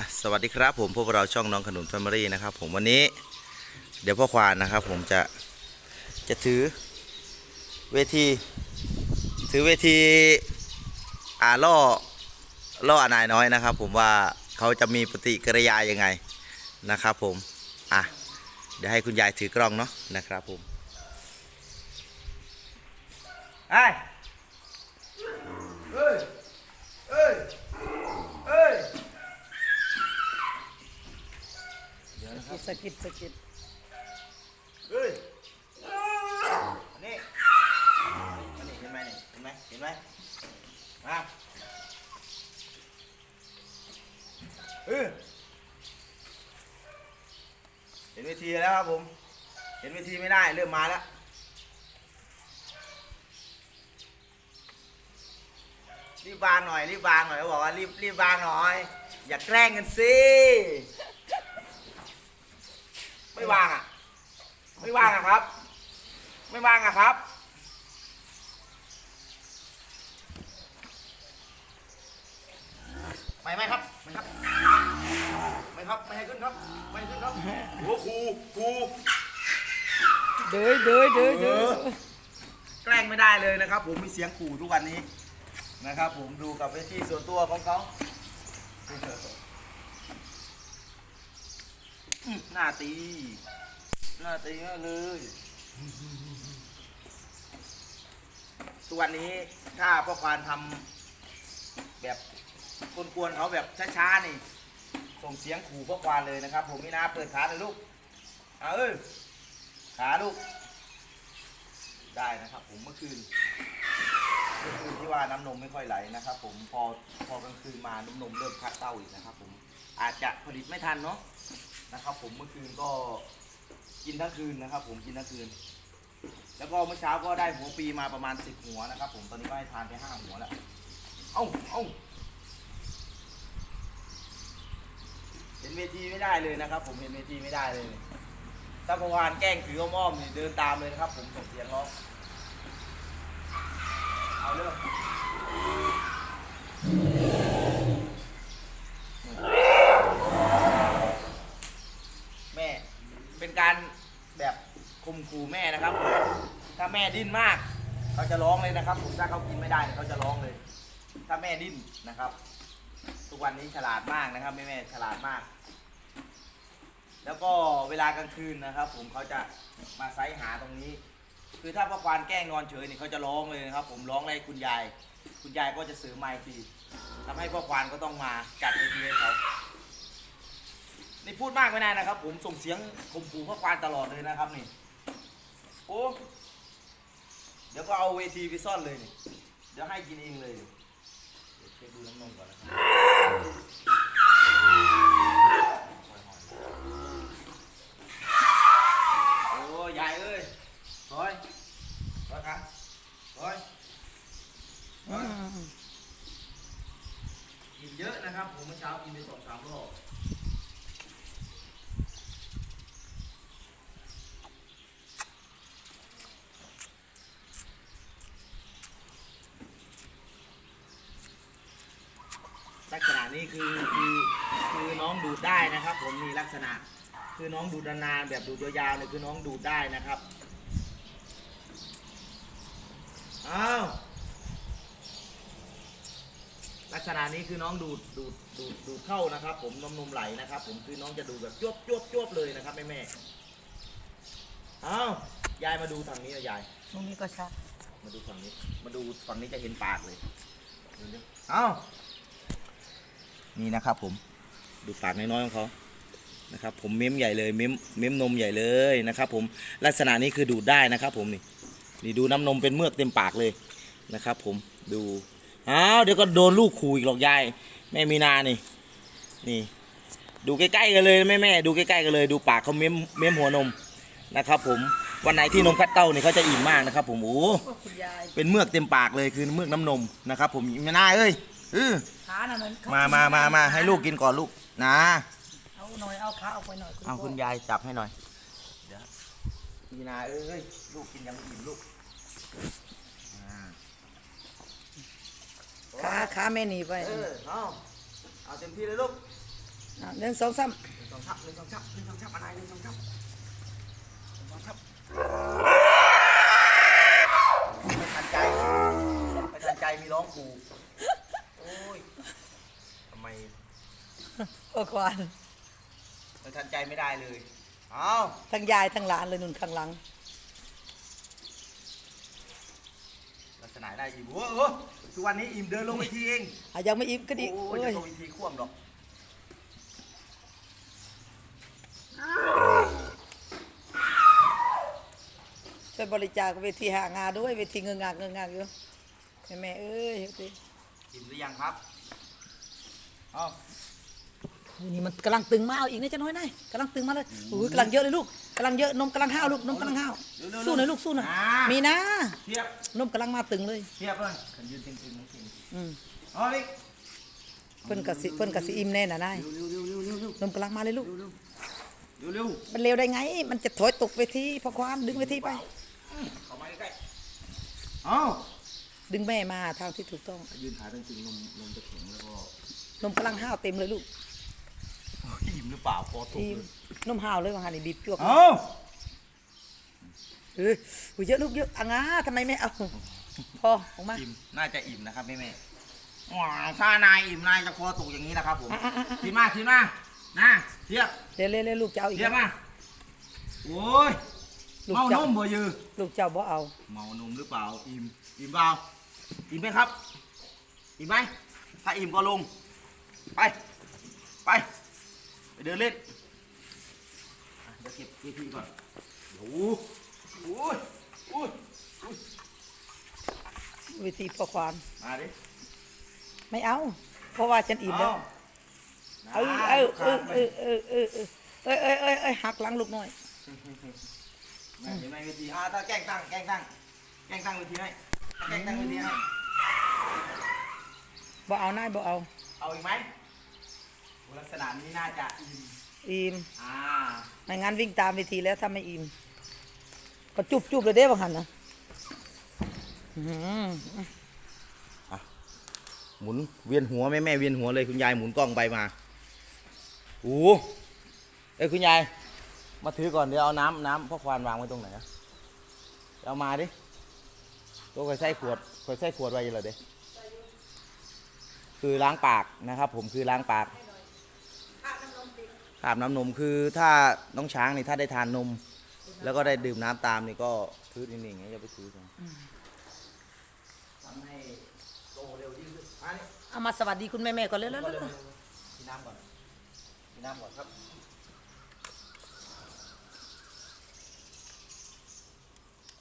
อะสวัสดีครับผมพวกเราช่องน้องขนุนแฟมิลี่นะครับ ผมวันนี้เดี๋ยวพ่อควานนะครับ ผมจะจะถือเวที ถือเวทีอ่าล่อล่ออนายน้อยนะครับ ผมว่าเขาจะมีปฏิกิริยายังไงนะครับ ผมอะเดี๋ยวให้คุณยายถือกล้องเนาะนะครับ ผมไอ้เอ้ยเอ้ยเอ้ย สะกิดสะกิดเฮ้ยนนี้อันนี้เห็นไหมนี่เห็นไหมเห็นไหมมาเออเห็นเวทีแล้วครับผม เห็นเวทีไม่ได้เริ่มมาแล้วรีบวางหน่อยรีบวางหน่อยเขาบอกว่ารีบรีบวางหน่อย อย่าแกล้งกันสิ ไม่วางอะ ไม่ว่างอะครับ ไม่ว่างอะครับ ไปไหมครับไม่ครับไม่ครับไม่ให้ขึ้นครับไม่ให้ขึ้นครับหัวครูครูเด้อเด้อเด้อเด้อแกล้งไม่ได้เลยนะครับ ผมมีเสียงขู่ทุกวันนี้นะครับ ผมดูกับเวทีส่วนตัวของเขาอืม หน้าตี หน้าตีมากเลย ทุกวันนี้ถ้าพ่อควานทำแบบกวนๆเขาแบบช้าๆนี่ ส่งเสียงขู่พ่อควานเลยนะครับ ผมนี่นะเปิดขาเลยลูก เอาเอ้ยขาลูก ได้นะครับ ผมเมื่อคืนเมื่อคืนที่ว่าน้ำนมไม่ค่อยไหลนะครับ ผมพอพอกลางคืนมาน้ำนมเริ่มคัดเต้าอีกนะครับ ผมอาจจะผลิตไม่ทันเนาะ นะครับ ผมเมื่อคืนก็กินทั้งคืนนะครับ ผมกินทั้งคืน แล้วก็เมื่อเช้าก็ได้หัวปีมาประมาณสิบหัวนะครับ ผมตอนนี้ก็ให้ทานไปห้าหัวแล้วเอ้าเอ้าเห็นเวทีไม่ได้เลยนะครับ ผมเห็นเวทีไม่ได้เลยถ้าพวานแกล้งถืออ้อมๆเดินตามเลยนะครับ ผมส่งเสียงร้องเอาเรื่องแม่ เป็นการ แบบคุมขู่แม่นะครับ ถ้าแม่ดิ้นมาก เขาจะร้องเลยนะครับผมถ้าเขากินไม่ได้เนี่ยเขาจะร้องเลย ถ้าแม่ดิ้นนะครับ ทุกวันนี้ฉลาดมากนะครับแม่แม่ฉลาดมาก แล้วก็เวลากลางคืนนะครับ ผมเขาจะมาไซหาตรงนี้ คือถ้าพ่อควานแกล้งนอนเฉยนี่เขาจะร้องเลยนะครับ ผมร้องให้คุณยาย คุณยายก็จะซื้อไม้ทีทำให้พ่อควานก็ต้องมากัดเวทีให้เขานี่พูดมากไม่ได้นะครับ ผมส่งเสียงข่มขู่พ่อควานตลอดเลยนะครับนี่ โอ้เดี๋ยวก็เอาเวทีไปซ่อนเลยนี่ เดี๋ยวให้กินเองเลยเดี๋ยวเช็คดูน้ำนมก่อนนะครับโอ้ยายเอ้ยถอยถอยครับถอยถอยกินเยอะนะครับ ผมเมื่อเช้ากินไปสองสามรอบ ลักษณะนี้คือคือคือน้องดูดได้นะครับ ผมมีลักษณะคือน้องดูดนานๆแบบดูดยาวๆเนี่ยคือน้องดูดได้นะครับอ้าวลักษณะนี้คือน้องดูดดูดดูดดูดเข้านะครับ ผมนมนมไหลนะครับ ผมคือน้องจะดูดแบบจวบจวบจวบเลยนะครับแม่แม่ๆอ้าวยายมาดูฝั่งนี้นะยายตรงนี้ก็ชัดมาดูฝั่งนี้ มาดูฝั่งนี้จะเห็นปากเลยเดี๋ยวๆเอ้า นี่นะครับผมดูปากน้อยๆของเขานะครับผมเม้มใหญ่เลยเม้มเม้มนมใหญ่เลยนะครับ ผมลักษณะนี้คือดูดได้นะครับ ผมนี่นี่ดูน้ำนมเป็นเมือกเต็มปากเลยนะครับ ผมดูอ้าวเดี๋ยวก็โดนลูกขู่อีกหรอกยายแม่มีนานี่ นี่ ดูใกล้ๆกันเลยแม่แม่ๆดูใกล้ๆกันเลย ดูปากเขาเม้มเม้มหัวนมนะครับ ผมวันไหนที่นมคัดเต้านี่เขาจะอิ่มมากนะครับ ผมโอ้ก็คุณยายเป็นเมือกเต็มปากเลยคือเมือกน้ำนมนะครับ ผมแม่นาเอ้ย เออขาน่ะมันเขมามามามาให้ลูกกินก่อนลูกนะเอาหน่อย เอาขาออกไปหน่อยเอาคุณยายจับให้หน่อยเดี๋ยวพี่นาเอ้ยลูกกินยังไม่อิ่มลูกอ่าขาขาแม่หนีไปเออเอาเอาเต็มที่เลยลูกหนึ่งสองสามหนึ่งสองชับหนึ่งสองชับหนึ่งสองชับอะไรหนึ่งสองชับหนึ่งสองชับไม่ทันใจไม่ทันใจมีร้องกูโอ้ ยทำไมโอ้ควานไม่ทันใจไม่ได้เลย เอาทั้งยายทั้งหลานเลยนุ่นข้างหลัง ลักษณะได้อิ่มโอ้โหทุกวันนี้อิ่มเดินลงเวทีเองอะยังไม่อิ่มก็ดีโอ้โอ้ยยจะลงเวทีคว่ำหรอกช่วยบริจาคเวทีหางานด้วยเวทีเงืองากเงืองากอยู่แม่แม่เอ้ยเฮ้ย อิ่มหรือยังครับเอานี่มันกำลังตึงมาเอาอีกนะจ๊ะน้อยนายกำลังตึงมาเลยอุ้ยกำลังเยอะเลยลูกกำลังเยอะนมกำลังห้าวลูกนมกำลังห้าวสู้หน่อยลูกสู้หน่อยมีนะเทียบนมกำลังมาตึงเลยเทียบเลยขันยืนตึงๆน้องเก่งอืมเอาเลยเพิ่นกะสิเพิ่นกะสิอิ่มแน่น่ะนายเร็วเร็วเร็วเร็วเร็วนมกำลังมาเลยลูกเร็วเร็วเร็วมันเร็วได้ไง มันจะถอยตกเวทีพอควานดึงเวทีไปเข้ามาใกล้ๆเอา ดึงแม่มาทางที่ถูกต้อง ยืนขาตึงๆนมนมจะแข็งแล้วก็นมกำลังห้าวเต็มเลยลูกโอ้ยอิ่มหรือเปล่าคอตกทีมเลยนมห้าวเลยว่าหันนี่บีบจวกเอาเอออุ้ยเยอะลูกเยอะอะงาทำไมไม่เอาพอออกมา อิ่มน่าจะอิ่มนะครับแม่แม่ๆว้าวถ้านายอิ่มนายจะคอตกอย่างนี้นะครับผมทีมาทีมานะเทียบเร็วเร็วเร็วลูกเจ้าอีกเทียบมาโอ้ยลูกเมานเจ้ามบ่ยือลูกเจ้าบ่เอา เมานมหรือเปล่าอิ่มอิ่มเปล่า อิ่มไหมครับ อิ่มไหม ถ้าอิ่มก็ลง ไป ไป ไปเดินเล่นอะเดี๋ยวเก็บเวทีก่อนเดี๋ยวโอ้ยโอ้ยโอ้ยเวทีพอควานมาดิไม่เอา เพราะว่าฉันอิ่มแล้ว เออเออเออเออเออเออเออเอ้ยเอ้ยเอ้ยเอ้ยหักหลังลูกหน่อยแม่เห็นไหมเวทีอ่าถ้าแกล้งตั้งแกล้งตั้งแกล้งตั้งเวทีให้ แกล้งตั้งเวทีให้บ่เอานายบ่เอา เอาอีกไหมโอ้ลักษณะนี้น่าจะอิ่มอิ่มอ่าไม่งั้นวิ่งตามเวทีแล้วถ้าไม่อิ่มก็จุบจุบเลยเด้บางหันนะอื้อหือหมุนเวียนหัวแม่แม่เวียนหัวเลยคุณยายหมุนกล้องไปมาโอ้โหเอ้ยคุณยาย มาถือก่อนเดี๋ยวเอาน้ำน้ำพ่อควานวางไว้ตรงไหนอะเอามาดิ ตัวคอยใส่ขวดคอยใส่ขวดไว้อยังไงเด้คือล้างปากนะครับ ผมคือล้างปากอาบน้ำนมคือถ้าน้องช้างนี่ถ้าได้ทานนม แล้วก็ได้ดื่มน้ำตามนี่ก็ถือนิ่งๆอย่างเงี้ยอย่าไปถือกันทำให้โตเร็วยิ่งขึ้นมานี่เอามาสวัสดีคุณแม่ๆก่อนเร็วๆก็เร็วเร็วๆกินน้ำก่อนกินน้ำก่อนครับ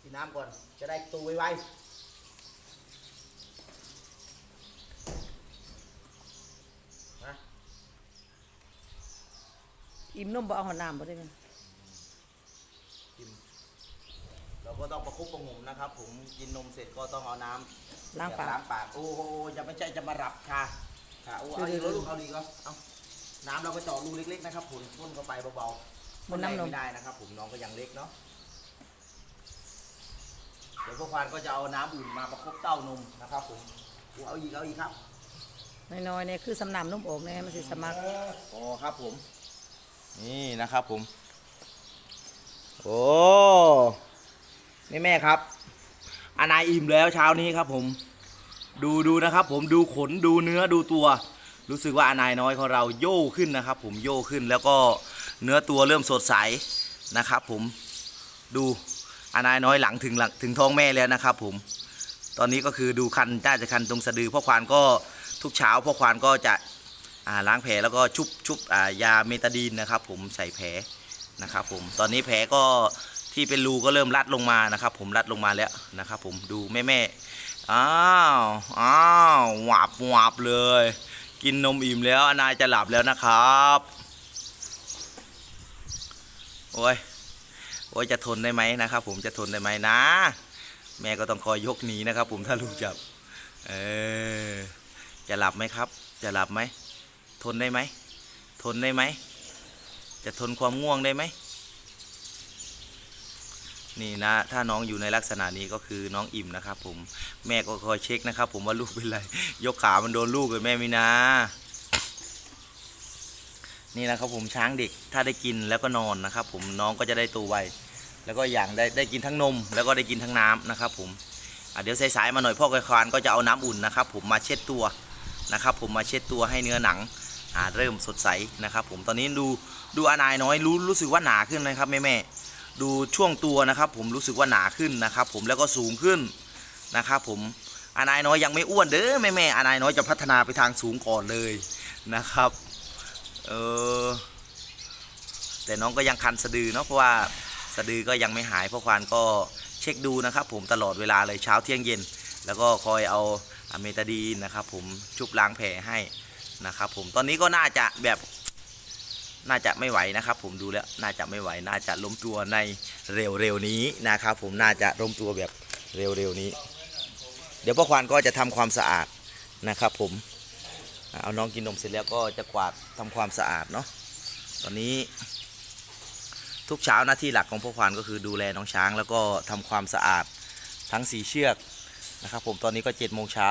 กินน้ำก่อน จะได้ตูไวๆนะๆอิ่มนมบ่เอาหัวน้ำบ่ได้ไหมกิน เราก็ต้องประคบประหงมนะครับ ผมกินนมเสร็จก็ต้องเอาน้ำล้างปาก ล้างปาก โอ้โหจะไม่ใช่จะมารับค่ะ ค่ะ โอ้เอาอีกแล้วลูกเอาดีกแล้วเอาน้ำเราก็เจาะรูเล็กๆนะครับผมพ่นเข้าไปเบาๆบนน้ำนม ไม่ได้นะครับ ผมน้องก็ยังเล็กเนาะเดี๋ยวพวกควานก็จะเอาน้ำอุ่นมาประคบเต้านมนะครับผมเอาอีกเอาอีกครับน้อยๆเนี่ยคือสำนามนมออกแน่มันสิสมัครอ๋อครับผม นี่นะครับผม โอ้แม่แม่ๆครับอานายอิ่มแล้วเช้านี้ครับผม ดูดูนะครับ ผมดูขนดูเนื้อดูตัว รู้สึกว่าอานายน้อยของเราโย่ขึ้นนะครับ ผมโย่ขึ้นแล้วก็เนื้อตัวเริ่มสดใสนะครับ ผมดู อานายน้อยหลังถึงหลังถึงท้องแม่แล้วนะครับ ผม ตอนนี้ก็คือดูคันจ้าจะคันตรงสะดือพ่อควานก็ทุกเช้าพ่อควานก็จะล้างแผลแล้วก็ชุบชุบยาเมตาดีนนะครับ ผมใส่แผลนะครับ ผมตอนนี้แผลก็ที่เป็นรูก็เริ่มรัดลงมานะครับ ผมรัดลงมาแล้วนะครับ ผมดูแม่แม่อ้าวอ้าวหวาบหวาบเลย กินนมอิ่มแล้วอนายจะหลับแล้วนะครับโอ้ย โอ้จะทนได้ไหมนะครับ ผมจะทนได้ไหมนะ แม่ก็ต้องคอยยกหนีนะครับ ผมถ้าลูกจับเออจะหลับไหมครับ จะหลับไหมทนได้ไหมทนได้ไหมจะทนความง่วงได้ไหมนี่นะถ้าน้องอยู่ในลักษณะนี้ก็คือน้องอิ่มนะครับ ผมแม่ก็คอยเช็คนะครับ ผมว่าลูกเป็นไร ยกขามันโดนลูกเลยแม่ไม่นะ นี่นะครับผมช้างเด็กถ้าได้กินแล้วก็นอนนะครับ ผมน้องก็จะได้โตไวแล้วก็อย่างได้ได้กินทั้งนม แล้วก็ได้กินทั้งน้ำนะครับผมเดี๋ยวสายๆมาหน่อยพ่อควานก็จะเอาน้ำอุ่นนะครับ ผมมาเช็ดตัวนะครับ ผมมาเช็ดตัวให้เนื้อหนังเริ่มสดใสนะครับ ผมตอนนี้ดูดูอานายน้อยรู้รู้สึกว่าหนาขึ้นนะครับแม่แม่ดูช่วงตัวนะครับ ผมรู้สึกว่าหนาขึ้นนะครับ ผมแล้วก็สูงขึ้นนะครับผมอานายน้อยยังไม่อ้วนเด้อแม่แม่อานายน้อยจะพัฒนาไปทางสูงก่อนเลยนะครับ เออ แต่น้องก็ยังคันสะดือเนาะเพราะว่าสะดือก็ยังไม่หายพราะควานก็เช็คดูนะครับ ผมตลอดเวลาเลยเช้าเที่ยงเย็น แล้วก็คอยเอาอะเมตาดีนนะครับ ผมชุบล้างแผลให้นะครับผมตอนนี้ก็น่าจะแบบน่าจะไม่ไหวนะครับ ผมดูแล้วน่าจะไม่ไหวน่าจะล้มตัวในเร็วๆนี้นะครับ ผมน่าจะล้มตัวแบบเร็วๆนี้ เดี๋ยวพ่อควานก็จะทำความสะอาดนะครับ ผม เอาน้องกินนมเสร็จแล้วก็จะกวาดทำความสะอาดเนาะตอนนี้ ทุกเช้าหน้าที่หลักของพ่อควานก็คือดูแลน้องช้าง แล้วก็ทำความสะอาดทั้งสีเชือกนะครับ ผมตอนนี้ก็เจ็ดโมงเช้า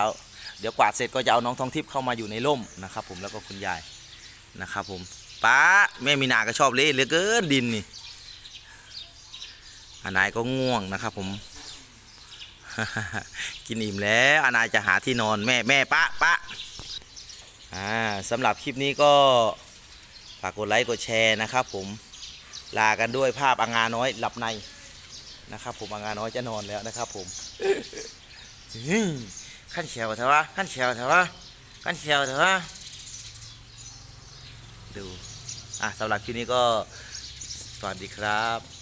เดี๋ยวกวาดเสร็จก็จะเอาน้องทองทิพย์เข้ามาอยู่ในร่มนะครับ ผมแล้วก็คุณยายนะครับ ผมป้าแม่มีนาก็ชอบเล่นเหลือเกินดินนี่อานายก็ง่วงนะครับ ผมกินอิ่มแล้วอานายจะหาที่นอนแม่แม่ปะปะ อ่าสำหรับคลิปนี้ก็ฝากกดไลค์กดแชร์นะครับ ผมลากันด้วยภาพอางาน้อยหลับในนะครับ ผมอางาน้อยจะนอนแล้วนะครับ ผมขั้นเชียวเถอะวะขั้นเชียวเถอะวะขั้นเชียวเถอะวะดูอะสำหรับคลิปนี้ก็สวัสดีครับ